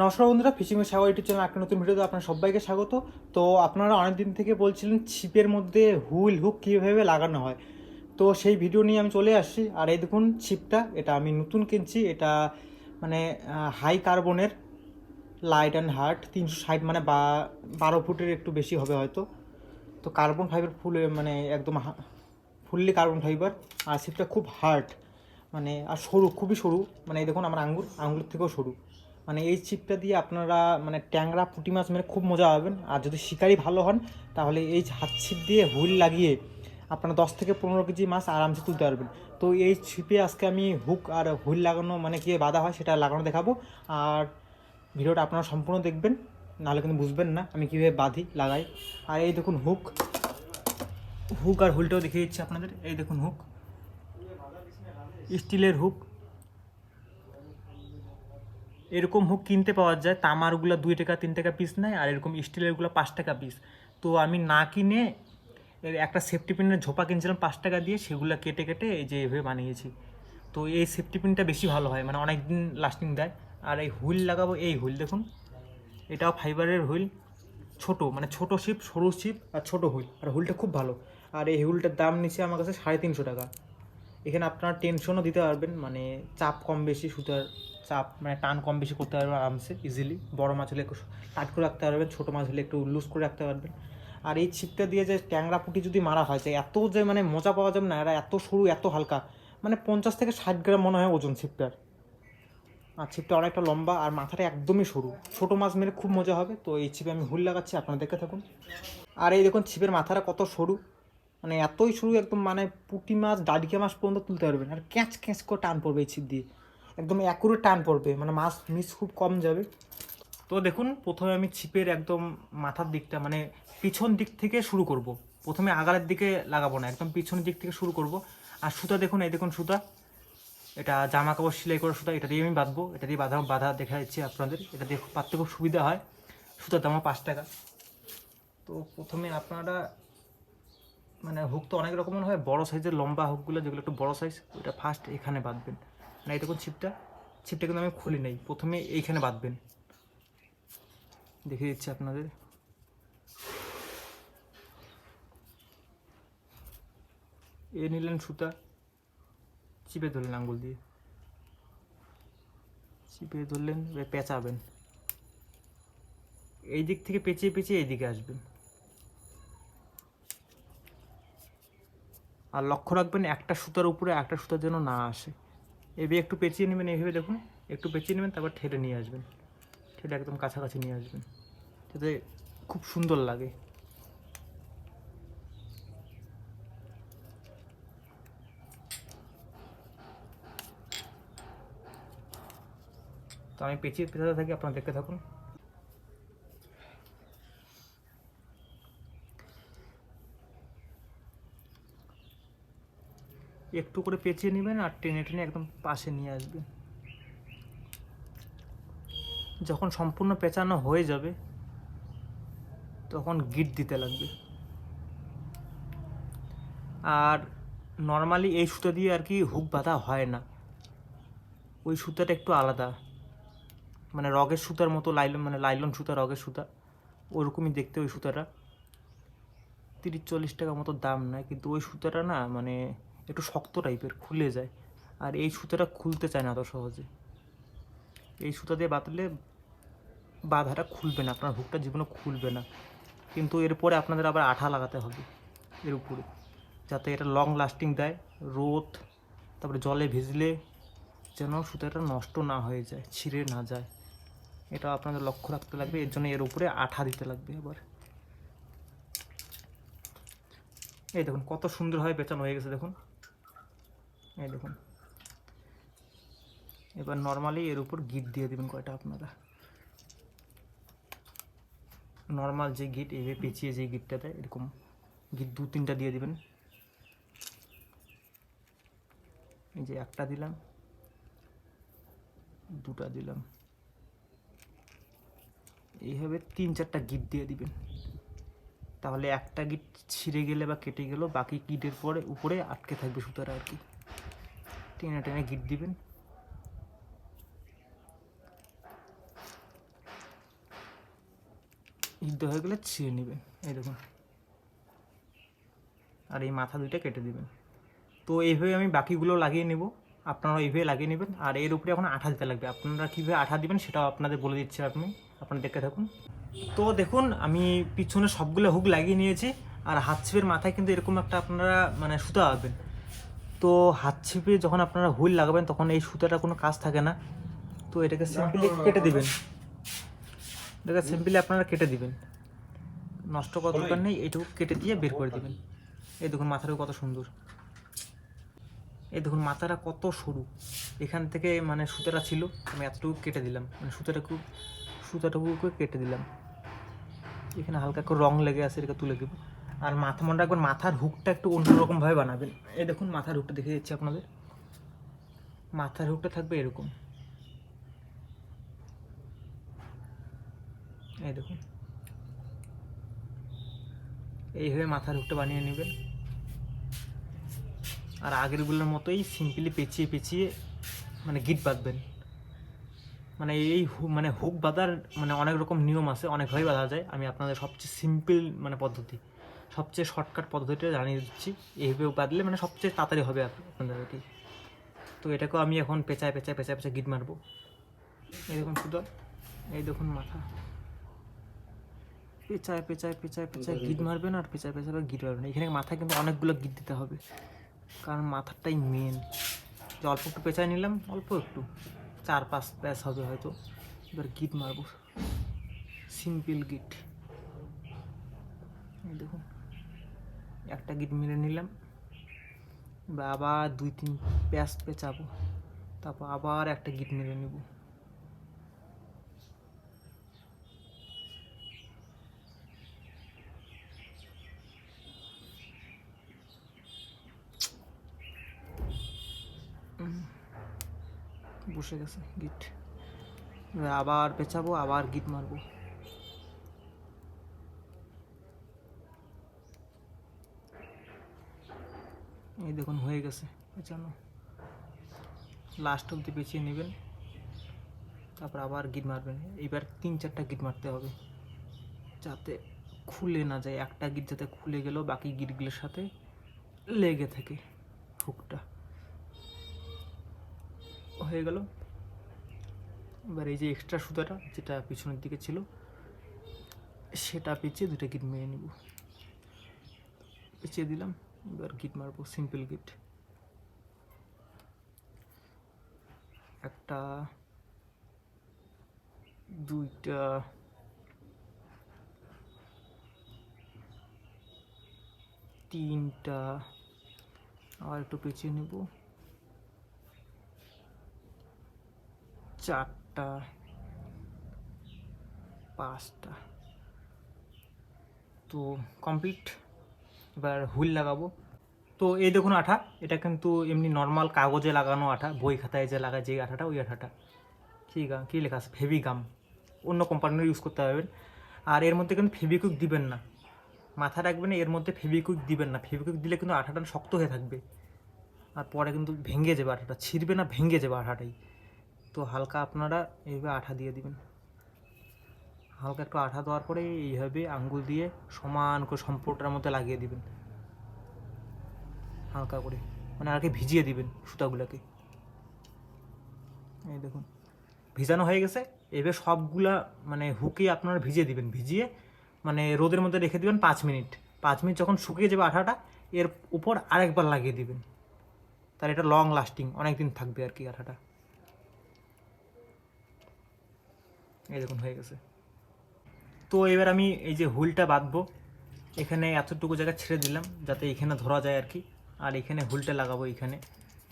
নমস্কার বন্ধুরা, ফিশিং সাগর YouTube channel একটা নতুন ভিডিওতে আপনার সবাইকে স্বাগত। তো আপনারা অনেক দিন থেকে বলছিলেন ছিপের মধ্যে হুইল হুক কীভাবে লাগানো হয়। তো সেই ভিডিও নিয়ে আমি চলে আসছি। আর এই দেখুন ছিপটা, এটা আমি নতুন কিনছি। এটা মানে হাই কার্বনের লাইট অ্যান্ড হার্ট তিনশো ষাট মানে বা, বারো ফুটের একটু বেশি হবে হয়তো। তো কার্বন ফাইবার ফুল মানে একদম ফুললি কার্বন ফাইবার আর ছিপটা খুব হার্ড মানে আর সরু, খুবই সরু। মানে এই দেখুন আমার আঙ্গুর আঙ্গুর থেকেও সরু। মানে এই ছিপটা দিয়ে আপনারা মানে ট্যাংরা, পুঁটি মাছ মেরে খুব মজা পাবেন। আর যদি শিকারি ভালো হন, তাহলে এই হাত ছিপ দিয়ে হুইল লাগিয়ে আপনারা দশ থেকে পনেরো কেজি মাছ আরামসে তুলতে পারবেন। তো এই ছিপে আজকে আমি হুক আর হুইল লাগানো মানে কী বাধা হয় সেটা লাগানো দেখাবো। আর ভিডিওটা আপনারা সম্পূর্ণ দেখবেন, নাহলে কিন্তু বুঝবেন না আমি কীভাবে বাঁধি, লাগাই। আর এই দেখুন হুক। হুক আর হুলটাও দেখিয়ে দিচ্ছি আপনাদের। এই দেখুন হুক। স্টিলের হুক। এরকম হুক কিনতে পাওয়া যায়, তামারগুলো দুই টাকা, তিন টাকা পিস নেয়, আর এরকম স্টিলেরগুলো পাঁচ টাকা পিস তো আমি না কিনে একটা সেফটি পিনের ঝোপা কিনছিলাম পাঁচ টাকা দিয়ে, সেগুলো কেটে কেটে এই যে এভাবে বানিয়েছি। তো এই সেফটি পিনটা বেশি ভালো হয় মানে অনেক দিন লাস্টিং দেয়। আর এই হুইল লাগাবো, এই হুইল দেখুন, এটাও ফাইবারের হুইল, ছোট মানে ছোট শিপ সরু শিপ আর ছোট হুইল। আর হুইলটা খুব ভালো। আর এই হুইলটার দাম নিচ্ছে আমার কাছে সাড়ে তিনশো টাকা। এখানে আপনারা টেনশনও দিতে পারবেন মানে চাপ কম বেশি সুতার চাপ মানে টান কম বেশি করতে পারবেন আরামসে ইজিলি বড় মাছ হলে একটু টাইট করে রাখতে পারবেন, ছোটো মাছ হলে একটু লুজ করে রাখতে পারবেন। আর এই ছিপটা দিয়ে যে ট্যাংরা পুঁটি যদি মারা হয়, যে এত যে মানে মজা পাওয়া যাবে না, এরা এত সরু, এত হালকা মানে পঞ্চাশ থেকে ষাট গ্রাম মনে হয় ওজন ছিপটার। আর ছিপটা অনেকটা লম্বা আর মাথাটা একদমই সরু। ছোটো মাছ মেরে খুব মজা হবে। তো এই ছিপে আমি হুল লাগাচ্ছি, আপনারা দেখে থাকুন। আর এই দেখুন, ছিপের মাথাটা কত সরু। মানে এতই সরু একদম মানে পুঁটি মাছ ডাডিকা মাছ পর্যন্ত তুলতে পারবেন। আর ক্যাঁচ ক্যাঁচ করে টান পড়বে এই ছিপ দিয়ে। একদম অ্যাকুরেট টান পড়বে। মানে মাছ মিস খুব কম যাবে। তো দেখুন, প্রথমে আমি ছিপের একদম মাথার দিকটা মানে পিছন দিক থেকে শুরু করব। প্রথমে আগালের দিকে লাগাবো না, একদম পিছনের দিক থেকে শুরু করব। আর সুতা দেখুন, এই দেখুন সুতা। এটা জামা কাপড় সেলাই করা সুতা, এটা দিয়ে আমি বাঁধবো। এটা দিয়ে বাঁধা বাঁধা দেখা যাচ্ছে আপনাদের। এটা দিয়ে পাততে খুব সুবিধা হয়। সুতার দাম পাঁচ টাকা। তো প্রথমে আপনারা মানে হুক তো অনেক রকমের হয়, বড় সাইজের লম্বা হুকগুলো যেগুলো একটু বড় সাইজ ওইটা ফার্স্ট এখানে বাঁধবেন। না এই দেখুন ছিপটা। ছিপটা কিন্তু আমি খুলি নাই। প্রথমে এইখানে বাঁধবেন। দেখে দিচ্ছি আপনাদের। এ নিলেন সুতা। চিপে ধরলেন আঙ্গুল দিয়ে। চিপে ধরলেন পেঁচাবেন। এই দিক থেকে পেঁচিয়ে পেঁচিয়ে এইদিকে আসবেন। আর লক্ষ্য রাখবেন, একটা সুতার উপরে একটা সুতা যেন না আসে। এভাবে একটু পেঁচিয়ে নেবেন, এইভাবে দেখুন, একটু পেঁচিয়ে নেবেন, তারপর ঠেলে নিয়ে আসবেন। ঠেলে একদম কাছাকাছি নিয়ে আসবেন। যাতে খুব সুন্দর লাগে। তো আমি পেঁচিয়ে পেঁচাতে থাকি, আপনারা দেখতে থাকুন। একটু করে পেঁচিয়ে নেবেন আর টেনে টেনে একদম পাশে নিয়ে আসবেন। যখন সম্পূর্ণ পেঁচানো হয়ে যাবে, তখন গিট দিতে লাগবে। আর নর্মালি এই সুতো দিয়ে আর কি হুক বাঁধা হয় না। ওই সুতাটা একটু আলাদা। মানে রগের সুতার মতো লাইলন মানে লাইলন সুতা, রগের সুতা। ওরকমই দেখতে ওই সুতাটা। তিরিশ চল্লিশ টাকা মতো দাম নেয়, কিন্তু ওই সুতাটা না মানে একটু শক্ত টাইপের, খুলে যায়। আর এই সুতাটা খুলতে চায় না অত সহজে। এই সুতা দিয়ে বাঁধলে বাধাটা খুলবে না, আপনার হুকটা জীবনে খুলবে না। কিন্তু এরপরে আপনাদের আবার আঠা লাগাতে হবে এর উপরে, যাতে এটা লং লাস্টিং দেয়, রোদ, তারপরে জলে ভিজলে যেন সুতাটা নষ্ট না হয়ে যায়, ছিঁড়ে না যায়। এটা আপনাদের লক্ষ্য রাখতে লাগবে, এর জন্য এর উপরে আঠা দিতে লাগবে এবার এই দেখুন কত সুন্দরভাবে পেঁচানো হয়ে গেছে দেখুন। এই দেখুন। এবার নর্মালি এর উপর গিট দিয়ে দেবেন কয়টা আপনারা। নর্মাল যে গিট এভাবে পেঁচিয়ে যে গিটটা দেয় এরকম গিট দু, তিনটা দিয়ে দিবেন। এই যে একটা দিলাম, দুটা দিলাম। এইভাবে তিন, চারটা গিট দিয়ে দিবেন। তাহলে একটা গিট ছিঁড়ে গেলে বা কেটে গেল বাকি গিটের পরে, উপরে আটকে থাকবে সুতারা আর কি। টেনে টেনে গিট দিবেন। সিদ্ধ হয়ে গেলে ছিঁড়ে নেবেন এই দেখুন আর এই মাথা দুইটা কেটে দিবেন। তো এইভাবে আমি বাকিগুলো লাগিয়ে নেব আপনারা এইভাবে লাগিয়ে নেবেন। আর এর উপরে এখন আঠা দিতে লাগবে। আপনারা কীভাবে আঠা দিবেন সেটাও আপনাদের বলে দিচ্ছি আপনি আপনারা দেখতে থাকুন। তো দেখুন, আমি পিছনে সবগুলো হুক লাগিয়ে নিয়েছি। আর হাত ছিপের মাথায় কিন্তু এরকম একটা আপনারা মানে সুতা পাবেন তো হাত ছিপে যখন আপনারা হুইল লাগাবেন তখন এই সুতাটা কোনো কাজ থাকে না। তো এটাকে সিম্পলি কেটে দিবেন। এটাকে সিম্পলি আপনারা কেটে দিবেন। নষ্ট করার দরকার নেই এইটুকু কেটে দিয়ে বের করে দিবেন। এই দেখুন মাথাটা কত সুন্দর। এই দেখুন মাথাটা কত সরু। এখান থেকে মানে সুতাটা ছিল আমি এতটুকু কেটে দিলাম। মানে সুতাটাকে সুতাটুকু কেটে দিলাম। এখানে হালকা একটু রং লেগে আছে এটাকে তুলে দেবো। আর মাথা মনে রাখবেন মাথার হুকটা একটু অন্যরকমভাবে বানাবেন। এই দেখুন, মাথার হুকটা দেখে দিচ্ছি আপনাদের। মাথার হুকটা থাকবে এরকম। এই দেখুন। এইভাবে মাথার হুকটা বানিয়ে নেবেন। আর আগেরগুলোর মতোই সিম্পলি পেঁচিয়ে পেঁচিয়ে মানে গিট বাঁধবেন। মানে এই মানে হুক বাঁধার মানে অনেক রকম নিয়ম আছে, অনেকভাবেই বাঁধা যায়। আমি আপনাদের সবচেয়ে সিম্পল মানে পদ্ধতি। সবচেয়ে শর্টকাট পদ্ধতিটা জানিয়ে দিচ্ছি। এইভাবে বাঁধলে মানে সবচেয়ে তাড়াতাড়ি হবে আপনাদের আর কি তো এটাকেও আমি এখন পেঁচায় পেঁচায় পেঁচায় পেঁচায় গিট মারবো। এই দেখুন শুধু এই দেখুন মাথা। পেঁচায় পেঁচায় পেঁচায় পেঁচায় গিট মারবেন আর পেঁচায় পেঁচায় গিট মারবেন। এখানে মাথায় কিন্তু অনেকগুলো গিট দিতে হবে। কারণ মাথাটাই মেন যে অল্প একটু পেঁচায় নিলাম অল্প একটু। চার পাঁচ প্যাচ হবে হয়তো। এবার গিট মারবো। সিম্পল গিট এই দেখুন। একটা গিট মেরে নিলাম। বা আবার দুই তিন প্যাচ পেঁচাবো তারপর আবার একটা গিট মেরে নেব। বসে গেছে গিট। আবার পেঁচাবো, আবার গিট মারবো। এই দেখুন, হয়ে গেছে। পেঁচানো লাস্ট অবধি পেঁচিয়ে নেবেন। তারপর আবার গিট মারবেন। এবার তিন, চারটা গিট মারতে হবে। যাতে খুলে না যায়। একটা গিট যাতে খুলে গেলেও বাকি গিটগুলোর সাথে লেগে থাকে হুকটা হয়ে গেল। এবার এই যে এক্সট্রা সুতাটা, যেটা পিছনের দিকে ছিল, সেটা পেঁচিয়ে দুটো গিট মেরে নিব। পেঁচিয়ে দিলাম। এবার গিট মারবো সিম্পল গিট একটা, দুইটা, তিনটা আর একটু পেঁচিয়ে নেব। চারটা, পাঁচটা। তো কমপ্লিট এবার হুইল লাগাবো। তো এই দেখুন আঠা, এটা কিন্তু এমনি নর্মাল কাগজে লাগানো আঠা, বই খাতায় যে লাগায় যে আঠাটা, ওই আঠাটা। ঠিক আছে কী লেখা আছে? ফেভিগাম অন্য কোম্পানির ইউজ করতে পারবেন। আর এর মধ্যে কিন্তু ফেভিকুইক দিবেন না। মাথা রাখবেন, এর মধ্যে ফেভিকুইক দিবেন না। ফেভিকুইক দিলে কিন্তু আঠাটা শক্ত হয়ে থাকবে। আর পরে কিন্তু ভেঙে যাবে আঠাটা, ছিঁড়বে না, ভেঙে যাবে আঠাটাই। তো হালকা আপনারা এইভাবে আঠা দিয়ে দিবেন। হালকা একটু আঠা দেওয়ার পরে এইভাবে আঙ্গুল দিয়ে সমান করে সম্পর্কটার মধ্যে লাগিয়ে দিবেন। হালকা করে মানে আর কি ভিজিয়ে দিবেন সুতাগুলোকে। এই দেখুন, ভিজানো হয়ে গেছে। এবার সবগুলা মানে হুকে আপনারা ভিজিয়ে দিবেন। ভিজিয়ে মানে রোদের মধ্যে রেখে দিবেন পাঁচ মিনিট। পাঁচ মিনিট যখন শুকিয়ে যাবে আঠাটা, এর উপর আরেকবার লাগিয়ে দিবেন। তার এটা লং লাস্টিং অনেক দিন থাকবে আর কি আঠাটা। এই দেখুন, হয়ে গেছে। তো এবার আমি এই যে হুলটা বাঁধবো, এখানে এতটুকু জায়গা ছেড়ে দিলাম যাতে এখানে ধরা যায় আর কি। আর এখানে হুলটা লাগাবো এখানে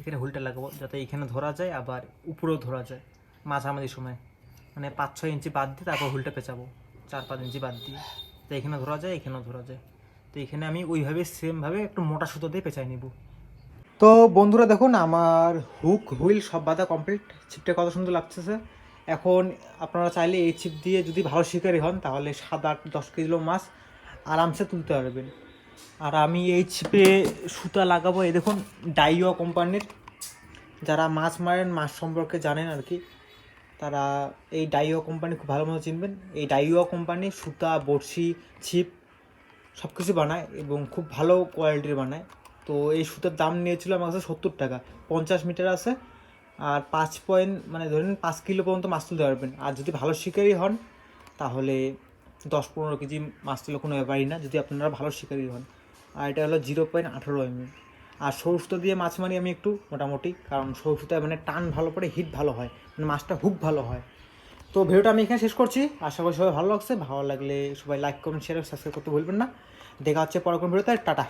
এখানে হুলটা লাগাবো যাতে এখানে ধরা যায়, আবার উপরেও ধরা যায় মাঝামাঝি সময়। মানে পাঁচ ছয় ইঞ্চি বাদ দিয়ে তারপর হুলটা পেঁচাবো, চার পাঁচ ইঞ্চি বাদ দিয়ে। তো এখানে ধরা যায়, এখানেও ধরা যায়। তো এখানে আমি ওইভাবে সেমভাবে একটু মোটা সুতো দিয়ে পেঁচাই নিব। তো বন্ধুরা দেখুন, আমার হুক হুইল সব বাঁধা কমপ্লিট ছিপটা কত সুন্দর লাগতেছে। এখন আপনারা চাইলে এই ছিপ দিয়ে যদি ভালো শিকারি হন, তাহলে সাত আট দশ কিলো মাছ আরামসে তুলতে পারবেন। আর আমি এই ছিপে সুতা লাগাবো, এই দেখুন ডাইও কোম্পানির। যারা মাছ মারেন, মাছ সম্পর্কে জানেন আর কি, তারা এই ডাইও কোম্পানি খুব ভালো মতো চিনবেন। এই ডাইও কোম্পানি সুতা, বড়শি, ছিপ সব কিছু বানায় এবং খুব ভালো কোয়ালিটির বানায়। তো এই সুতার দাম নিয়েছিল আমার কাছে সত্তর টাকা, পঞ্চাশ মিটার আছে। আর পাঁচ পয়েন্ট মানে ধরেন পাঁচ কিলো পর্যন্ত মাছ তুলতে পারবেন। আর যদি ভালো শিকারি হন, তাহলে দশ পনেরো কেজি মাছ তুলে কোনো ব্যাপারই না, যদি আপনারা ভালো শিকারি হন। আর এটা হলো জিরো পয়েন্ট আঠারো এমএম আর সরু দিয়ে মাছ মারি আমি একটু মোটামুটি, কারণ সরু মানে টান ভালো পড়ে, হিট ভালো হয় মানে মাছটা হুক ভালো হয়। তো ভিডিওটা আমি এখানে শেষ করছি। আশা করি সবাই ভালো লাগছে। ভালো লাগলে সবাই লাইক কমেন্ট শেয়ার সাবস্ক্রাইব করতে ভুলবেন না। দেখা হচ্ছে পরে কোনো ভিডিওতে। টাটা।